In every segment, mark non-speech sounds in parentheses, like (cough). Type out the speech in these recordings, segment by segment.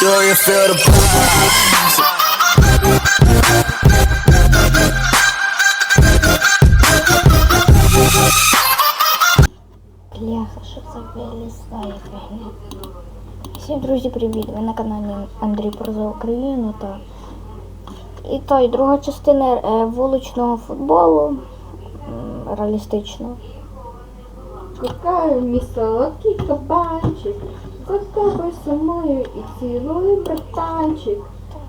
Do you feel the? Бляха, що це вилізає фігня. Всім друзі, привіт! Ви на каналі Андрій про за Україну та і то, і друга частина е, вуличного футболу м, реалістичного. Шукаю мій солодкий кабанчик, за тобою сумую і цілую братанчик.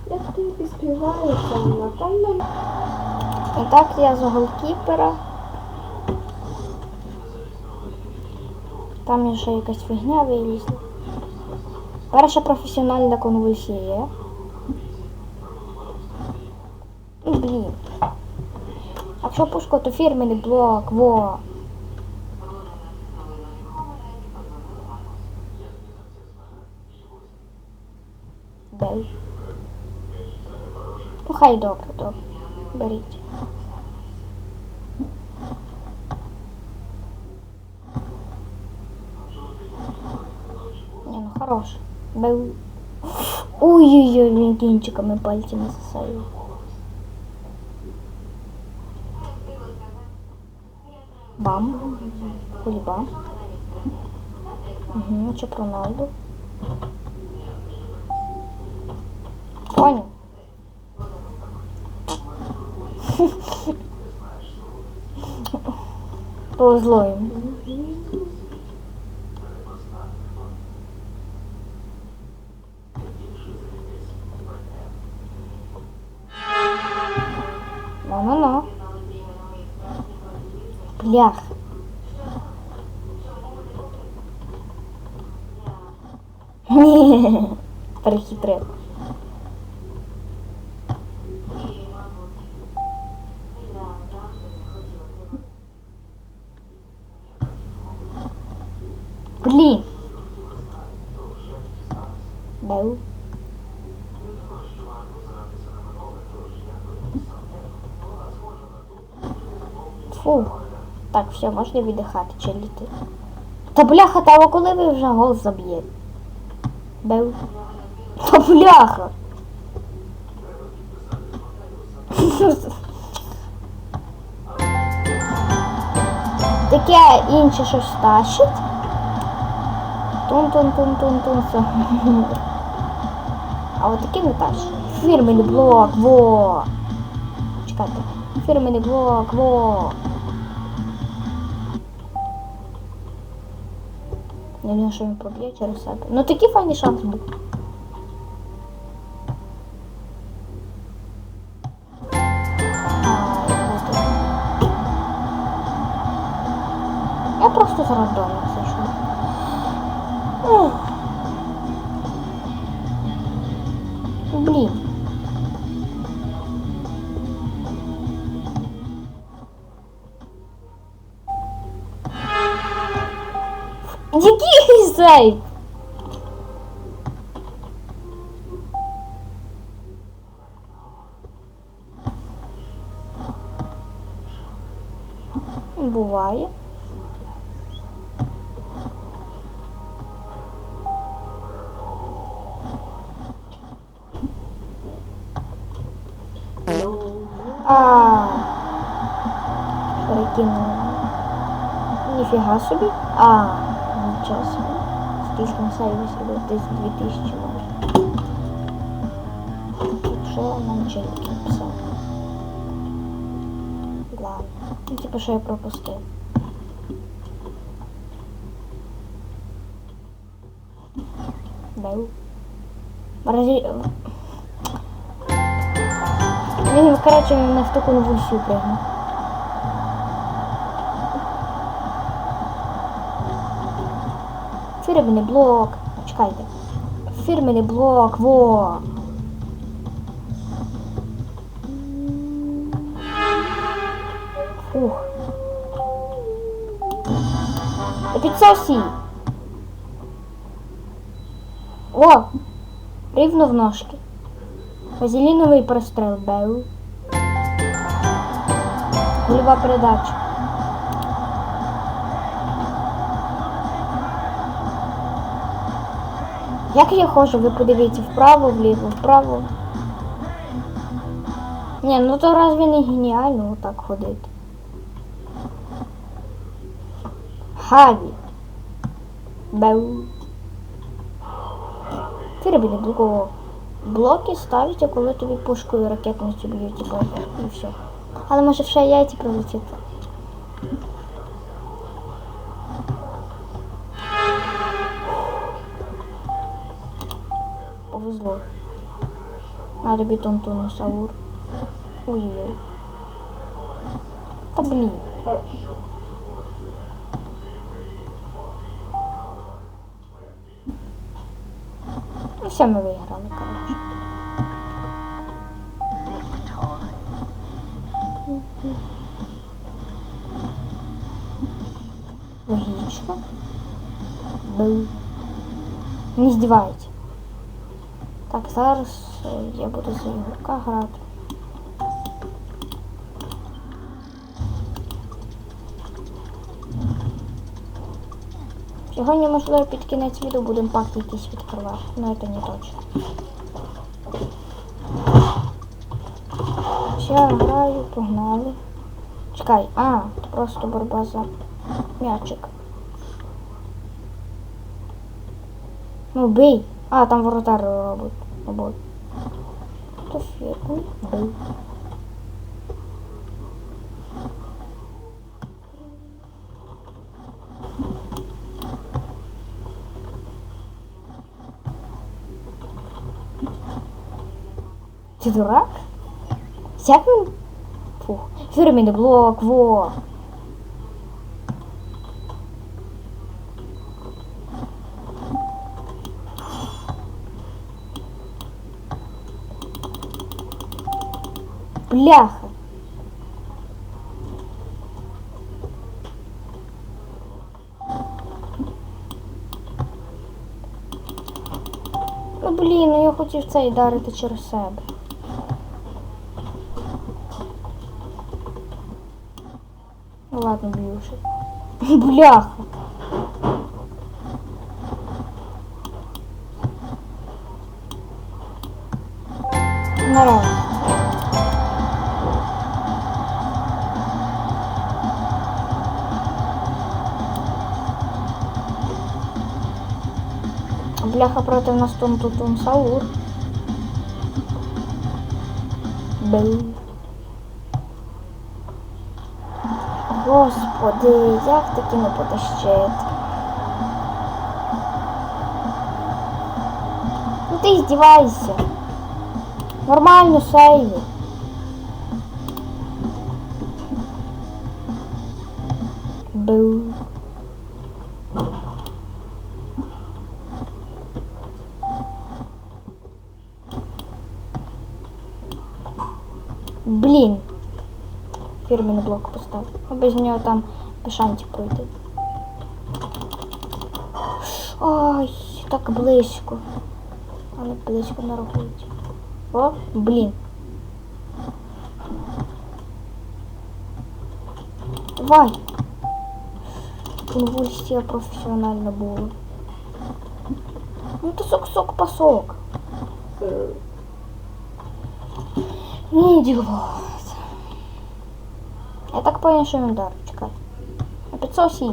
Я тобі співаю сама там І так я за голкіпера. Там є ще якась фігня вилізла. Перша професіональна конвульсія. Ну, блін. Якщо пушко, то фірменний блок, во. Дай. Ну хай добре, добре. Беріть. Не, ну хорош. Бау. Ой-ой-ой, він кінчиками пальцями засаю. Бам. Кулібам. Угу, чи Роналду. Понял. Повезло їм. Ну-ну-ну. Блях. Ні. (laughs) Блін. Бау. Фух. Так, все, можна віддихати, чиліти. Та бляха, та коли ви вже гол заб'єте? Бау. Та бляха. Таке інше щось тащить. Тун-тун-тун-тун-тун. все. А от таке не тащить. Фірменний блок, во. Чекайте. Фірменний блок, во. Я не знаю, що він проб'є через себе. Ну такий файний шанс був. Ай, от. Я просто зараз дома Який цей? Буває. А. Перекинула. Ніфіга собі. А, нічого собі. Скільки на сайві зробив? Десь 2000 може. Що нам челики написав? Ладно. Ну, типу, що я пропустив. Бау. Морозі... Він, коротше, на в таку конвульсію пригнув. Фірменний блок. Чекайте. Фірменний блок, во. Фух. Та. О! Рівно в ножки. Вазеліновий прострел Беу. Гольова передача. Як я ходжу, ви подивіться вправо, вліво, вправо. Ні, ну то разве не геніально отак ходити? Хаві. Беу. Фірбілі блоку. Блоки ставите, коли тобі пушкою ракетницю б'ють. І все. Але може ще яйці прилетіти. Повезло. На тобі тонтоносаур. Ой-ой. Та блін. Ну все, ми виграли, коротше. Логічно. Бу. Не здівається. Так, зараз е, я буду за ігорка грати. Сьогодні, можливо, під кінець відео будемо пак якийсь відкривати. Ну, це не точно. Все, граю, погнали. Чекай, а, просто боротьба за м'ячик. Ну, бий. А, там воротар робить. Робить. То фірку. Бий. Ти дурак? Як? Фух. Фірміний блок, во. Бляха. Ну блін, ну я хотів цей дарити через себе. Ну ладно, б'ю вже. (laughs) Бляха. Наразі. Бляха проти нас тун тун тун саур. Бу. Господи, як таки не потащити? Ну ти здівайся. Нормально сейві. Бу. Блін. Фірменний блок поставив. А без нього там пішанті пройти. Ой, так близько. Але близько не рахують. О, блін. Давай. Конвульсія професіональна була. Ну то сок-сок пасок. Це Не діло. Я так понял, що він. На 500 сі.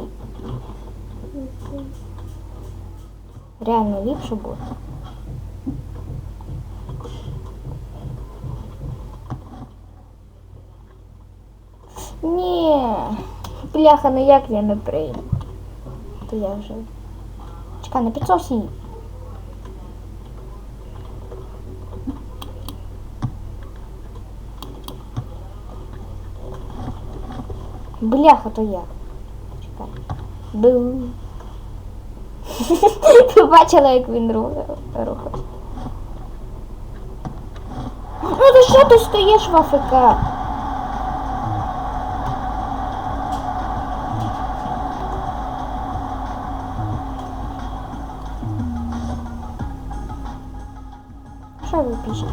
Реально ліпше буде. Ні. Бляха, ну як я не прийду? То я вже. Чекай, на 500 Бляха, то я. Чекай. Бу. Ви (laughs) бачили, як він рухав. рухав. Ну ти що ти стоїш в АФК? Що ви пишете?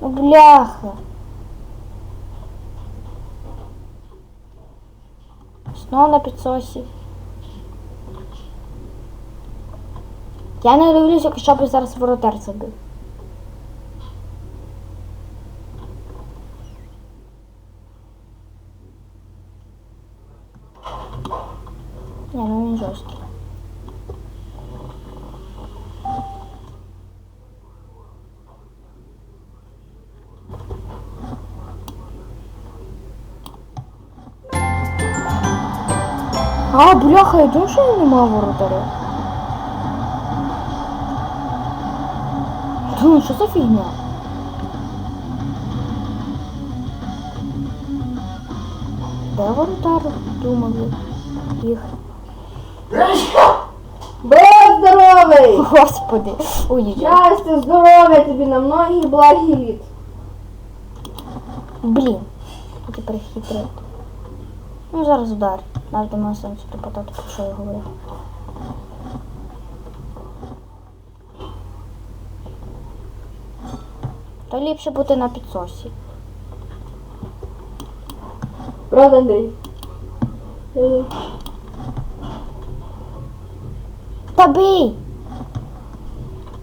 Ну бляха. Знову на підсосі. Я не дивлюся, щоб б зараз воротар забив. А, бляха, я думаю, що я не мав воротаря. Думаю, що за фігня? Де воротар? Думали. Їх. Будь здоровий! Господи. Ой, Щастя, здоров'я тобі на многі благі літ. Блін. Ти перехитрив. Ну, зараз удар. Навіть немає сенсу тупотати, про що я говорю. То ліпше бути на підсосі. Правда, Андрій? Е, Та бий!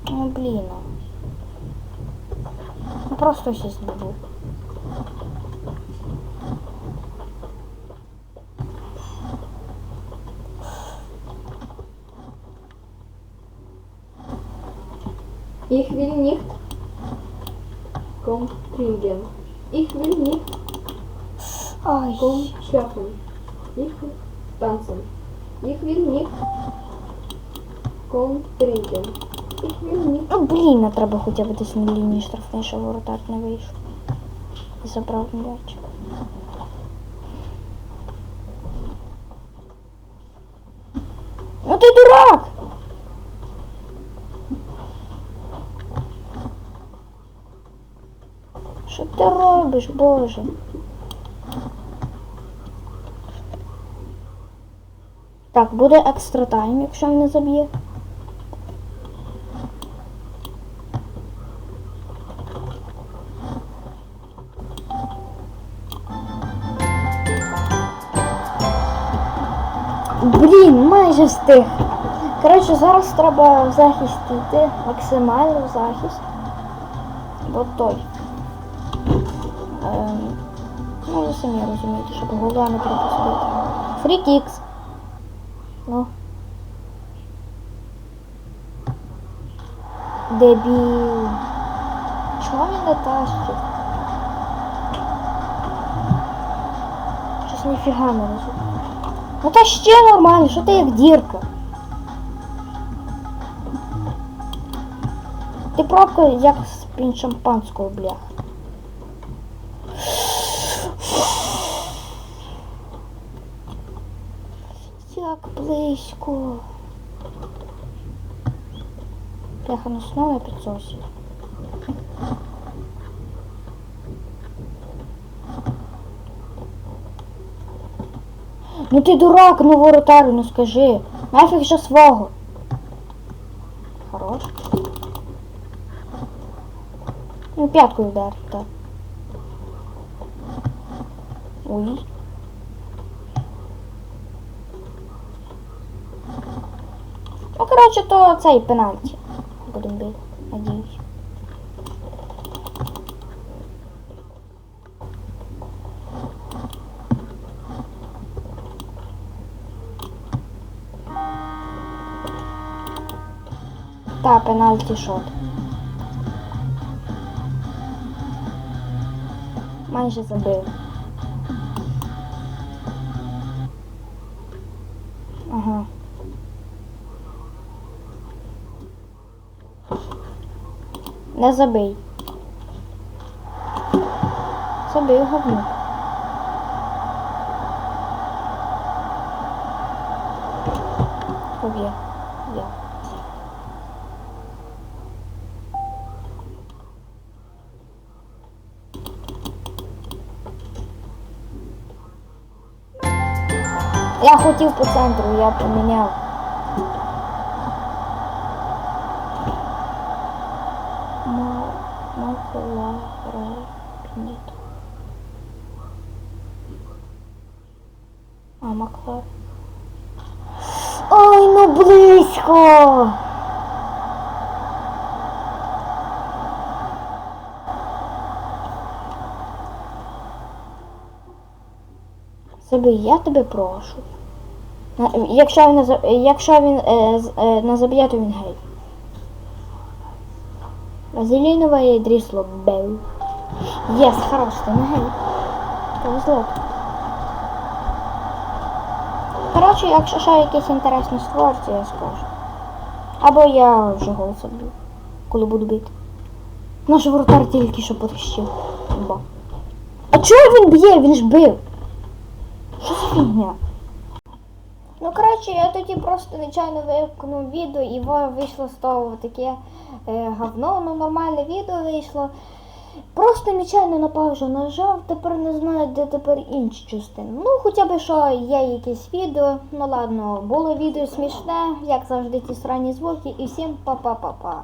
Ну блін. ну. Ну просто сість буду. Ich will nicht komm trinken. Ich will nicht Ай. komm schlafen. Ich will tanzen. Ich will nicht komm trinken. Ich will nicht Ну блін, не треба хоча б десь на лінії штрафної, щоб воротар не вийшов. І забрав м'яч. Що ти робиш, Боже? Так, буде екстра тайм, якщо він не заб'є. Блін, майже встиг. Коротше, зараз треба в захист йти, максимально в захист. Бо той. Ну, ви самі розумієте, щоб гола не пропустити. Фрікікс. Ну. Дебіл. Чого він не тащить? Щось ніфіга не розумію. Ну та ще нормально, що ти як дірка? Ти пробка як з шампанського бляха. Як близько. Бляха, ну знову я підсосі. Ну ти дурак, ну воротарю, ну скажи. Нафіг же свого. Хорош. Ну, пяткою удар, так. Ой. Коротше, то цей пенальті. Будемо бити, надіюсь. Та, пенальті шот. Майже забив. Ага. Не забий. Забив говнюк. Поб'є. Я. Я хотів по центру, я поміняв. Ма- Маклара Пініт. А, Маклар. Ой, ну близько! Забий, я тебе прошу. Якщо він якщо він е, е, не заб'є, то він гей. Вазелінова і дрісло бев. Єс, хорош, ти не гей. Повезло. Коротше, якщо ще якісь інтересні створці, я скажу. Або я вже голос б'ю, коли буду бити. Наш воротар тільки що потащив. Бо. А чого він б'є? Він ж бив. Що за фігня? Ну, коротше, я тоді просто нечайно виконав відео і вийшло з того таке е, говно, ну нормальне відео вийшло. Просто нечайно на паузу нажав, тепер не знаю, де тепер інші частини. Ну, хоча б що є якесь відео. Ну ладно, було відео смішне, як завжди ті срані звуки, і всім па-па-па-па.